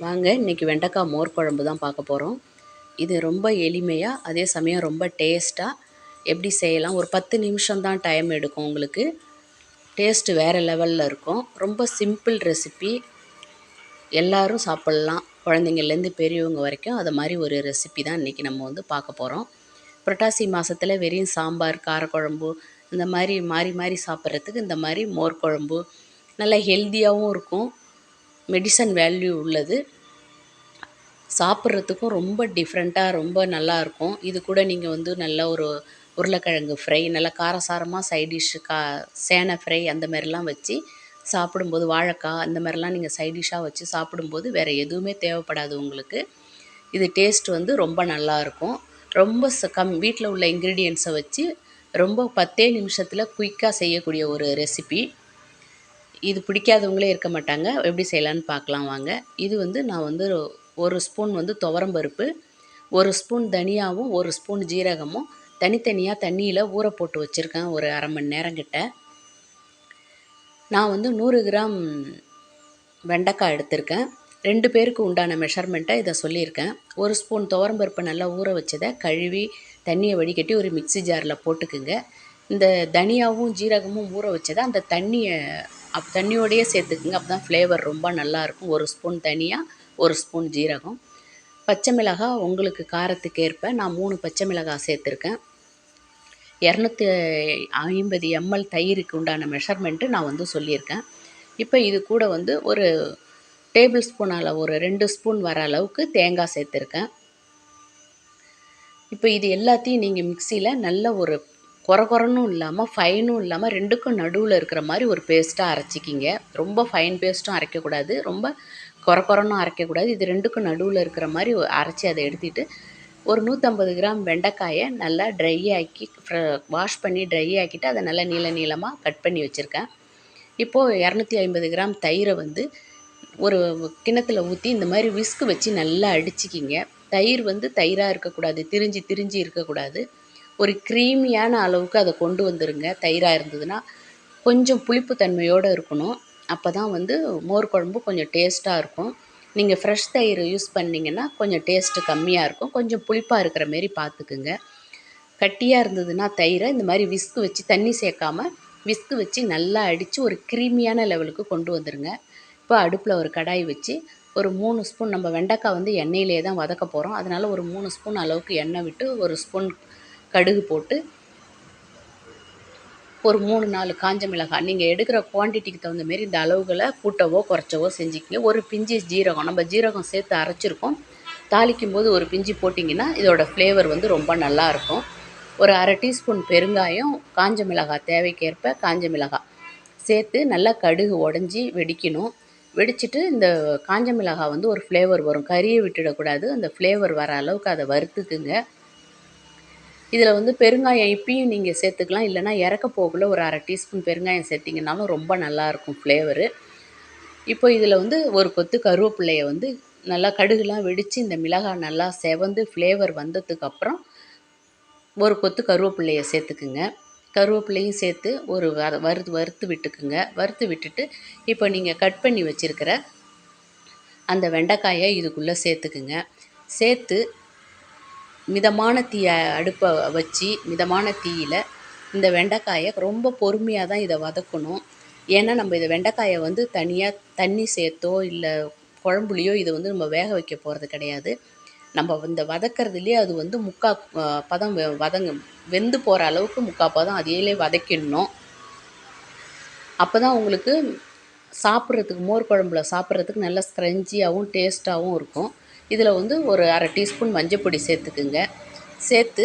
வாங்க இன்றைக்கி வெண்டைக்காய் மோர் குழம்பு தான் பார்க்க போகிறோம் இது ரொம்ப எளிமையாக அதே சமயம் ரொம்ப டேஸ்ட்டாக எப்படி செய்யலாம்? ஒரு பத்து நிமிஷம் தான் டைம் எடுக்கும் உங்களுக்கு. டேஸ்ட்டு வேறு லெவலில் இருக்கும். ரொம்ப சிம்பிள் ரெசிபி எல்லோரும் சாப்பிட்லாம். குழந்தைங்கள்லேருந்து பெரியவங்க வரைக்கும் அது மாதிரி ஒரு ரெசிபி தான் இன்றைக்கி நம்ம வந்து பார்க்க போகிறோம் புரட்டாசி மாதத்தில் வெறும் சாம்பார் காரக்குழம்பு இந்த மாதிரி மாறி மாறி சாப்பிட்றதுக்கு இந்த மாதிரி மோர் குழம்பு நல்லா ஹெல்த்தியாகவும் இருக்கும். மெடிசன் வேல்யூ உள்ளது. சாப்பிட்றதுக்கும் ரொம்ப டிஃப்ரெண்ட்டாக ரொம்ப நல்லாயிருக்கும் இது கூட நீங்கள் வந்து நல்ல ஒரு உருளைக்கிழங்கு ஃப்ரை நல்லா காரசாரமாக சைட் டிஷ்ஷு கா சேனை ஃப்ரை அந்த மாதிரிலாம் வச்சு சாப்பிடும்போது வாழைக்காய் அந்த மாதிரிலாம் நீங்கள் சைட் டிஷ்ஷாக வச்சு சாப்பிடும்போது வேறு எதுவுமே தேவைப்படாது உங்களுக்கு. இது டேஸ்ட் வந்து ரொம்ப நல்லாயிருக்கும் ரொம்ப ச கம் வீட்டில் உள்ள இன்க்ரீடியன்ஸை வச்சு ரொம்ப பத்தே நிமிஷத்தில் குயிக்காக செய்யக்கூடிய ஒரு ரெசிபி இது பிடிக்காதவங்களே இருக்க மாட்டாங்க. எப்படி செய்யலான்னு பார்க்கலாம் வாங்க. இது வந்து நான் வந்து ஒரு ஸ்பூன் வந்து துவரம்பருப்பு ஒரு ஸ்பூன் தனியாவும் ஒரு ஸ்பூன் ஜீரகமும் தனித்தனியாக தண்ணியில் ஊற போட்டு வச்சுருக்கேன் ஒரு அரை மணி நேரம் கிட்ட. நான் வந்து நூறு கிராம் வெண்டைக்காய் எடுத்திருக்கேன். ரெண்டு பேருக்கு உண்டான மெஷர்மெண்ட்டை இதை சொல்லியிருக்கேன். ஒரு ஸ்பூன் துவரம்பருப்பை நல்லா ஊற வச்சதை கழுவி தண்ணியை வடிகட்டி ஒரு மிக்சி ஜாரில் போட்டுக்குங்க. இந்த தனியாவும் ஜீரகமும் ஊற வச்சதை அந்த தண்ணியை அப்போ தண்ணியோடையே சேர்த்துக்குங்க. அப்போ தான் ஃப்ளேவர் ரொம்ப நல்லாயிருக்கும் ஒரு ஸ்பூன் தனியாக ஒரு ஸ்பூன் ஜீரகம். பச்சை மிளகாய் உங்களுக்கு காரத்துக்கு ஏற்ப நான் மூணு பச்சை மிளகாய் சேர்த்துருக்கேன். இரநூத்தி ஐம்பது எம்எல் தயிருக்கு உண்டான மெஷர்மெண்ட்டு நான் வந்து சொல்லியிருக்கேன். இப்போ இது கூட வந்து ஒரு டேபிள் ஸ்பூன் அளவு ஒரு ரெண்டு ஸ்பூன் வர அளவுக்கு தேங்காய் சேர்த்துருக்கேன். இப்போ இது எல்லாத்தையும் நீங்கள் மிக்சியில் நல்ல ஒரு கொர கொரன்னும் இல்லாமல் ஃபைனும் இல்லாமல் ரெண்டுக்கும் நடுவில் இருக்கிற மாதிரி ஒரு பேஸ்ட்டாக அரைச்சிக்கிங்க. ரொம்ப ஃபைன் பேஸ்ட்டும் அரைக்கக்கூடாது. ரொம்ப கொர கொரன்னும் அரைக்கக்கூடாது. இது ரெண்டுக்கும் நடுவில் இருக்கிற மாதிரி அரைச்சி அதை எடுத்துகிட்டு ஒரு நூற்றம்பது கிராம் வெண்டைக்காயை நல்லா ட்ரை ஆக்கி வாஷ் பண்ணி ட்ரை ஆக்கிட்டு அதை நல்லா நீள நீளமாக கட் பண்ணி வச்சுருக்கேன். இப்போது இரநூத்தி ஐம்பது கிராம் தயிரை வந்து ஒரு கிணத்துல ஊற்றி இந்த மாதிரி விஸ்கு வச்சு நல்லா அடிச்சிக்கிங்க. தயிர் வந்து தயிராக இருக்கக்கூடாது. திரிஞ்சு திரிஞ்சு இருக்கக்கூடாது. ஒரு க்ரீமியான அளவுக்கு அதை கொண்டு வந்துருங்க. தயிராக இருந்ததுன்னா கொஞ்சம் புளிப்பு தன்மையோடு இருக்கணும். அப்போ தான் வந்து மோர் குழம்பு கொஞ்சம் டேஸ்ட்டாக இருக்கும். நீங்கள் ஃப்ரெஷ் தயிர் யூஸ் பண்ணிங்கன்னா கொஞ்சம் டேஸ்ட்டு கம்மியாக இருக்கும். கொஞ்சம் புளிப்பாக இருக்கிற மாரி பார்த்துக்குங்க கட்டியாக இருந்ததுன்னா தயிரை இந்த மாதிரி விஸ்கு வச்சு தண்ணி சேர்க்காமல் விஸ்கு வச்சு நல்லா அடித்து ஒரு க்ரீமியான லெவலுக்கு கொண்டு வந்துடுங்க இப்போ அடுப்பில் ஒரு கடாய் வச்சு ஒரு மூணு ஸ்பூன் நம்ம வெண்டைக்காய் வந்து எண்ணெயிலே தான் வதக்க போகிறோம் அதனால் ஒரு மூணு ஸ்பூன் அளவுக்கு எண்ணெய் விட்டு ஒரு ஸ்பூன் கடுகு போட்டு ஒரு மூணு நாலு காஞ்ச மிளகாய். நீங்கள் எடுக்கிற குவான்டிட்டிக்கு தகுந்த மாரி இந்த அளவுகளை கூட்டவோ குறைச்சவோ செஞ்சுக்கிங்க. ஒரு பிஞ்சு ஜீரகம் நம்ம ஜீரகம் சேர்த்து அரைச்சிருக்கோம். தாளிக்கும் போது ஒரு பிஞ்சு போட்டிங்கன்னா இதோட ஃப்ளேவர் வந்து ரொம்ப நல்லாயிருக்கும் ஒரு அரை டீஸ்பூன் பெருங்காயம் காஞ்ச மிளகாய் தேவைக்கேற்ப காஞ்ச மிளகாய் சேர்த்து நல்லா கடுகு உடஞ்சி வெடிக்கணும். வெடிச்சிட்டு இந்த காஞ்ச மிளகாய் வந்து ஒரு ஃப்ளேவர் வரும். கறியை விட்டுடக்கூடாது. அந்த ஃப்ளேவர் வர அளவுக்கு அதை வறுத்துக்குங்க. இதில் வந்து பெருங்காயம் இப்பயும் நீங்கள் சேர்த்துக்கலாம் இல்லைனா இறக்க போகக்குள்ள ஒரு அரை டீஸ்பூன் பெருங்காயம் சேர்த்திங்கனாலும் ரொம்ப நல்லாயிருக்கும் ஃப்ளேவரு. இப்போ இதில் வந்து ஒரு கொத்து கருவேப்பிள்ளையை வந்து நல்லா கடுகுலாம் வெடித்து இந்த மிளகாய் நல்லா செவந்து ஃப்ளேவர் வந்ததுக்கப்புறம் ஒரு கொத்து கருவேப்பிள்ளையை சேர்த்துக்குங்க. கருவேப்பிலையும் சேர்த்து ஒரு வ வறுத்து வறுத்து விட்டுக்குங்க. வறுத்து விட்டுட்டு இப்போ நீங்கள் கட் பண்ணி வச்சுருக்கிற அந்த வெண்டைக்காயை இதுக்குள்ளே சேர்த்துக்குங்க. சேர்த்து மிதமான தீயை அடுப்பை வச்சு மிதமான தீயில் இந்த வெண்டைக்காயை ரொம்ப பொறுமையாக தான் இதை வதக்கணும். ஏன்னா நம்ம இதை வெண்டைக்காயை வந்து தனியாக தண்ணி சேர்த்தோ இல்லை குழம்புலையோ இதை வந்து நம்ம வேக வைக்க போகிறது கிடையாது. நம்ம இந்த வதக்கிறதுலேயே அது வந்து முக்கா பதம் வதங்க வெந்து போகிற அளவுக்கு முக்கா பதம் அதையிலே வதக்கிடணும். அப்போ தான் உங்களுக்கு சாப்பிட்றதுக்கு மோர் குழம்புல சாப்பிட்றதுக்கு நல்லா ஸ்க்ரஞ்சியாகவும் டேஸ்ட்டாகவும் இருக்கும். இதில் வந்து ஒரு அரை டீஸ்பூன் மஞ்சப்பொடி சேர்த்துக்குங்க. சேர்த்து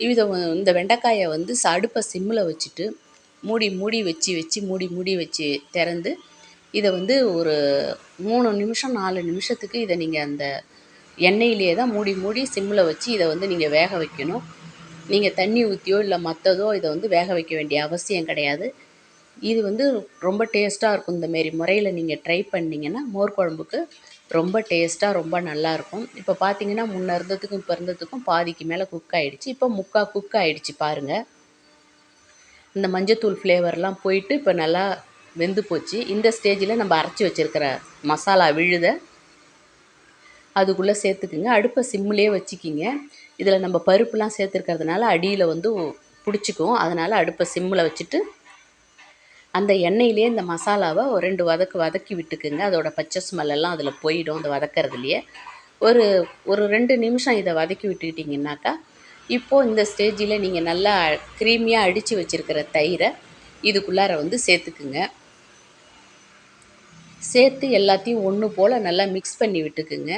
இதை இந்த வெண்டைக்காயை வந்து அடுப்பை சிம்மில் வச்சுட்டு மூடி மூடி வச்சு வச்சு மூடி மூடி வச்சு திறந்து இதை வந்து ஒரு மூணு நிமிஷம் நாலு நிமிஷத்துக்கு இதை நீங்கள் அந்த எண்ணெயிலேயே தான் மூடி மூடி சிம்மில் வச்சு இதை வந்து நீங்கள் வேக வைக்கணும். நீங்கள் தண்ணி ஊற்றியோ இல்லை மற்றதோ இதை வந்து வேக வைக்க வேண்டிய அவசியம் கிடையாது. இது வந்து ரொம்ப டேஸ்ட்டாக இருக்கும் இந்தமாரி முறையில் நீங்கள் ட்ரை பண்ணிங்கன்னா மோர் குழம்புக்கு ரொம்ப டேஸ்ட்டாக ரொம்ப நல்லாயிருக்கும் இப்போ பார்த்தீங்கன்னா முன்னே இருந்ததுக்கும் இப்போ இருந்ததுக்கும் பாதிக்கு மேலே குக் ஆகிடுச்சி இப்போ முக்கால் குக் ஆகிடுச்சி பாருங்கள் இந்த மஞ்சத்தூள் ஃப்ளேவர்லாம் போயிட்டு இப்போ நல்லா வெந்து போச்சு. இந்த ஸ்டேஜில் நம்ம அரைச்சி வச்சுருக்கிற மசாலா விழுத அதுக்குள்ளே சேர்த்துக்குங்க. அடுப்பை சிம்மிலே வச்சுக்கிங்க. இதில் நம்ம பருப்புலாம் சேர்த்துருக்கறதுனால அடியில் வந்து பிடிச்சிக்கும். அதனால் அடுப்பை சிம்மில் வச்சுட்டு அந்த எண்ணெயிலே இந்த மசாலாவை ஒரு ரெண்டு வதக்கு வதக்கி விட்டுக்குங்க. அதோட பச்சை ஸ்மெல்லாம் அதில் போயிடும். அந்த வதக்கறதுலையே. ஒரு ஒரு ரெண்டு நிமிஷம் இதை வதக்கி விட்டுக்கிட்டிங்கனாக்கா இப்போது இந்த ஸ்டேஜில் நீங்கள் நல்லா க்ரீமியாக அடித்து வச்சுருக்கிற தயிரை இதுக்குள்ளார வந்து சேர்த்துக்குங்க. சேர்த்து எல்லாத்தையும் ஒன்று போல் நல்லா மிக்ஸ் பண்ணி விட்டுக்குங்க.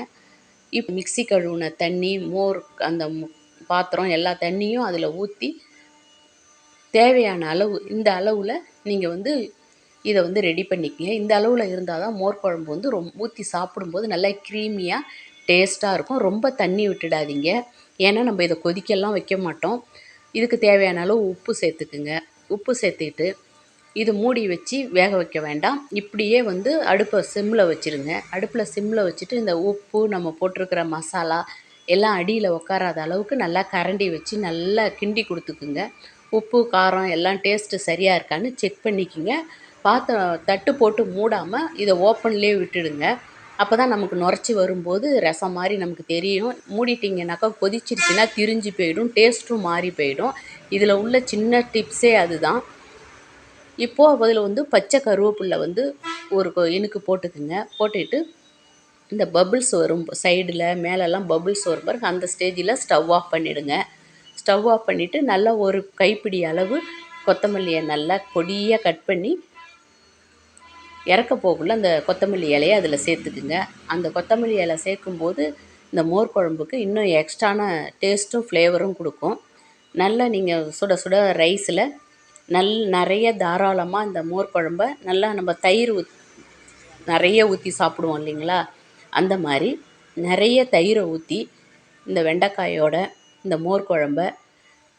இப்போ மிக்ஸி கழுவுன தண்ணி மோர் அந்த பாத்திரம் எல்லா தண்ணியும் அதில் ஊற்றி தேவையான அளவு இந்த அளவில் நீங்கள் வந்து இதை வந்து ரெடி பண்ணிக்கங்க. இந்த அளவில் இருந்தால் தான் மோர் குழம்பு வந்து ரொம்ப ஊற்றி சாப்பிடும்போது நல்லா க்ரீமியாக டேஸ்ட்டாக இருக்கும். ரொம்ப தண்ணி விட்டுடாதீங்க. ஏன்னா நம்ம இதை கொதிக்கலாம் வைக்க மாட்டோம். இதுக்கு தேவையான அளவு உப்பு சேர்த்துக்குங்க. உப்பு சேர்த்துக்கிட்டு இது மூடி வச்சு வேக வைக்க வேண்டாம். இப்படியே வந்து அடுப்பை சிம்மில் வச்சுருங்க. அடுப்பில் சிம்மில் வச்சுட்டு இந்த உப்பு நம்ம போட்டிருக்கிற மசாலா எல்லாம் அடியில் உட்காராத அளவுக்கு நல்லா கரண்டி வச்சு நல்லா கிண்டி கொடுத்துக்குங்க. உப்பு காரம் எல்லாம் டேஸ்ட்டு சரியாக இருக்கான்னு செக் பண்ணிக்கோங்க. பாத்திரம் தட்டு போட்டு மூடாமல் இதை ஓப்பன்லேயே விட்டுடுங்க. அப்போ தான் நமக்கு நுரைச்சி வரும்போது ரசம் மாதிரி நமக்கு தெரியும். மூடிட்டிங்கனாக்கா கொதிச்சிருச்சுன்னா திரிஞ்சு போயிடும் டேஸ்ட்டும் மாறி போயிடும். இதில் உள்ள சின்ன டிப்ஸே அதுதான். இப்போது அதில் வந்து பச்சை கருவேப்பில்லை வந்து ஒரு கொ- இனுக்கு போட்டுக்குங்க. போட்டுட்டு இந்த பபுள்ஸ் வரும் சைடில் மேலெல்லாம் பபிள்ஸ் வரும் பாருங்க அந்த ஸ்டேஜில் ஸ்டவ் ஆஃப் பண்ணிவிடுங்க ஸ்டவ் ஆஃப் பண்ணிவிட்டு நல்லா ஒரு கைப்பிடி அளவு கொத்தமல்லியை நல்லா பொடியாக கட் பண்ணி இறக்க போகக்குள்ள அந்த கொத்தமல்லி இலையை அதில் சேர்த்துக்குங்க. அந்த கொத்தமல்லி இலை சேர்க்கும்போது இந்த மோர் குழம்புக்கு இன்னும் எக்ஸ்ட்ரான டேஸ்ட்டும் ஃப்ளேவரும் கொடுக்கும். நல்லா நீங்கள் சுட சுட ரைஸில் நல் நிறைய தாராளமாக இந்த மோர் குழம்ப நல்லா நம்ம தயிர் ஊத் நிறைய ஊற்றி சாப்பிடுவோம் இல்லைங்களா? அந்த மாதிரி நிறைய தயிரை ஊற்றி இந்த வெண்டைக்காயோட இந்த மோர் குழம்ப.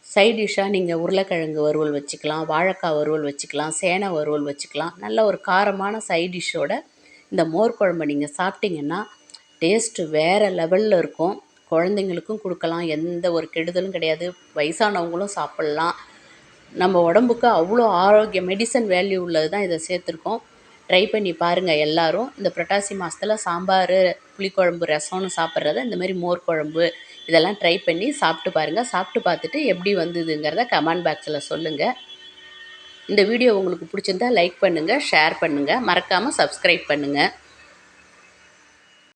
சைட் டிஷ்ஷாக நீங்கள் உருளைக்கிழங்கு வறுவல் வச்சுக்கலாம் வாழைக்காய் வறுவல் வச்சுக்கலாம் சேனை வறுவல் வச்சுக்கலாம். நல்ல ஒரு காரமான சைட் டிஷ்ஷோட இந்த மோர் குழம்பை நீங்கள் சாப்பிட்டீங்கன்னா டேஸ்ட்டு வேறு லெவலில் இருக்கும். குழந்தைங்களுக்கும் கொடுக்கலாம் எந்த ஒரு கெடுதலும் கிடையாது. வயசானவங்களும் சாப்பிட்லாம். நம்ம உடம்புக்கு அவ்வளோ ஆரோக்கியம் மெடிசன் வேல்யூ உள்ளது தான் இதை சேர்த்துருக்கோம். ட்ரை பண்ணி பாருங்கள் எல்லோரும். இந்த புரட்டாசி மாதத்தில் சாம்பார் புளிக்குழம்பு ரசம்னு சாப்பிட்றத இந்த மாதிரி மோர் குழம்பு இதெல்லாம் ட்ரை பண்ணி சாப்பிட்டு பாருங்கள் சாப்பிட்டு பார்த்துட்டு எப்படி வந்ததுங்கிறத கமெண்ட் பாக்ஸில் சொல்லுங்கள் இந்த வீடியோ உங்களுக்கு பிடிச்சிருந்தா லைக் பண்ணுங்கள் ஷேர் பண்ணுங்கள் மறக்காமல் சப்ஸ்கிரைப் பண்ணுங்கள்